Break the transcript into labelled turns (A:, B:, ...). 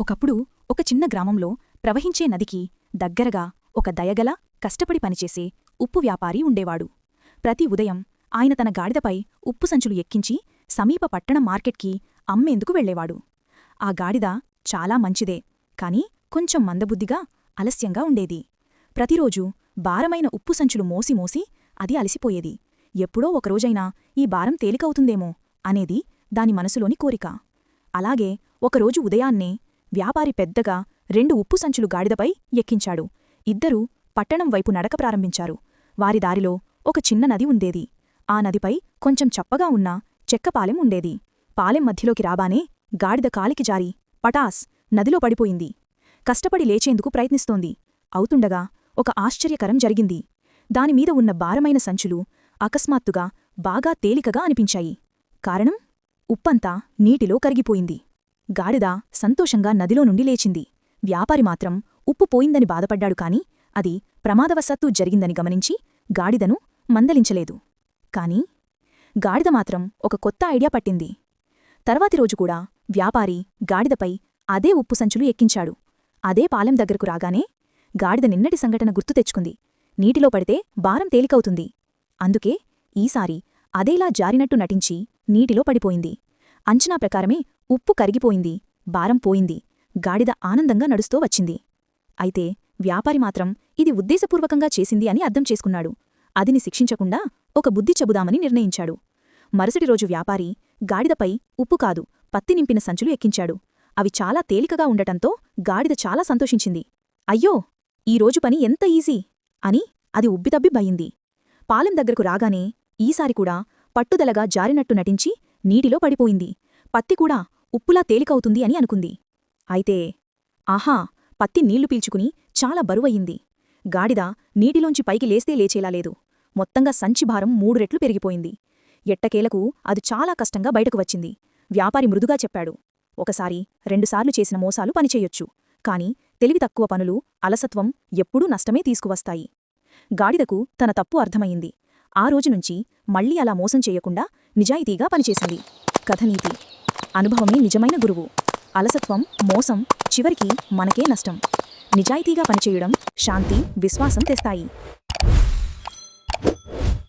A: ఒకప్పుడు ఒక చిన్న గ్రామంలో ప్రవహించే నదికి దగ్గరగా ఒక దయగల కష్టపడి పనిచేసే ఉప్పు వ్యాపారి ఉండేవాడు. ప్రతి ఉదయం ఆయన తన గాడిదపై ఉప్పు సంచులు ఎక్కించి సమీప పట్టణ మార్కెట్కి అమ్మేందుకు వెళ్ళేవాడు. ఆ గాడిద చాలా మంచిదే కాని కొంచెం మందబుద్దిగా అలస్యంగా ఉండేది. ప్రతిరోజూ భారమైన ఉప్పు సంచులు మోసి మోసి అది అలసిపోయేది. ఎప్పుడో ఒకరోజైనా ఈ భారం తేలికవుతుందేమో అనేది దాని మనసులోని కోరిక. అలాగే ఒకరోజు ఉదయాన్నే వ్యాపారి పెద్దగా రెండు ఉప్పు సంచులు గాడిదపై ఎక్కించాడు. ఇద్దరూ పట్టణం వైపు నడక ప్రారంభించారు. వారి దారిలో ఒక చిన్న నది ఉండేది. ఆ నదిపై కొంచెం చప్పగా ఉన్న చెక్కపాలెం ఉండేది. పాలెం మధ్యలోకి రాబానే గాడిద కాలికి జారి పటాస్ నదిలో పడిపోయింది. కష్టపడి లేచేందుకు ప్రయత్నిస్తోంది. అవుతుండగా ఒక ఆశ్చర్యకరం జరిగింది. దానిమీద ఉన్న భారమైన సంచులు అకస్మాత్తుగా బాగా తేలికగా అనిపించాయి. కారణం? ఉప్పంతా నీటిలో కరిగిపోయింది. గాడిద సంతోషంగా నదిలో నుండి లేచింది. వ్యాపారి మాత్రం ఉప్పు పోయిందని బాధపడ్డాడు కాని అది ప్రమాదవశాత్తు జరిగిందని గమనించి గాడిదను మందలించలేదు. కాని గాడిద మాత్రం ఒక కొత్త ఐడియా పట్టింది. తర్వాతి రోజు కూడా వ్యాపారి గాడిదపై అదే ఉప్పు సంచులు ఎక్కించాడు. అదే పాలెం దగ్గరకు రాగానే గాడిద నిన్నటి సంఘటన గుర్తు తెచ్చుకుంది. నీటిలో పడితే భారం తేలికవుతుంది. అందుకే ఈసారి అదేలా జారినట్టు నటించి నీటిలో పడిపోయింది. అంచనా ప్రకారమే ఉప్పు కరిగిపోయింది భారం పోయింది గాడిద ఆనందంగా నడుస్తూ వచ్చింది. అయితే వ్యాపారి మాత్రం ఇది ఉద్దేశపూర్వకంగా చేసింది అని అర్థం చేసుకున్నాడు. అదిని శిక్షించకుండా ఒక బుద్ధి చెబుదామని నిర్ణయించాడు. మరుసటి రోజు వ్యాపారి గాడిదపై ఉప్పు కాదు పత్తి నింపిన సంచులు ఎక్కించాడు. అవి చాలా తేలికగా ఉండటంతో గాడిద చాలా సంతోషించింది. అయ్యో ఈరోజు పని ఎంత ఈజీ! అని అది ఉబ్బితబ్బిబ్బయింది పాలెం దగ్గరకు రాగానే ఈసారి కూడా పట్టుదలగా జారినట్టు నటించి నీటిలో పడిపోయింది. పత్తి కూడా ఉప్పులా తేలికవుతుంది అని అనుకుంది. అయితే ఆహా పత్తి నీళ్ళు పీల్చుకుని చాలా బరువయ్యింది. గాడిద నీటిలోంచి పైకి లేస్తే లేచేలా లేదు. మొత్తంగా సంచిభారం మూడు రెట్లు పెరిగిపోయింది. ఎట్టకేలకు అది చాలా కష్టంగా బయటకు వచ్చింది. వ్యాపారి మృదుగా చెప్పాడు. ఒకసారి రెండుసార్లు చేసిన మోసాలు పనిచేయొచ్చు. కాని తెలివి తక్కువ పనులు అలసత్వం ఎప్పుడూ నష్టమే తీసుకువస్తాయి. గాడిదకు తన తప్పు అర్థమయ్యింది. ఆ రోజునుంచి మళ్ళీ అలా మోసం చేయకుండా నిజాయితీగా పనిచేసింది. కథనీతి. అనుభవమే నిజమైన గురువు. అలసత్వం మోసం చివరికి మనకే నష్టం. నిజాయితీగా పనిచేయడం శాంతి విశ్వాసం తెస్తాయి.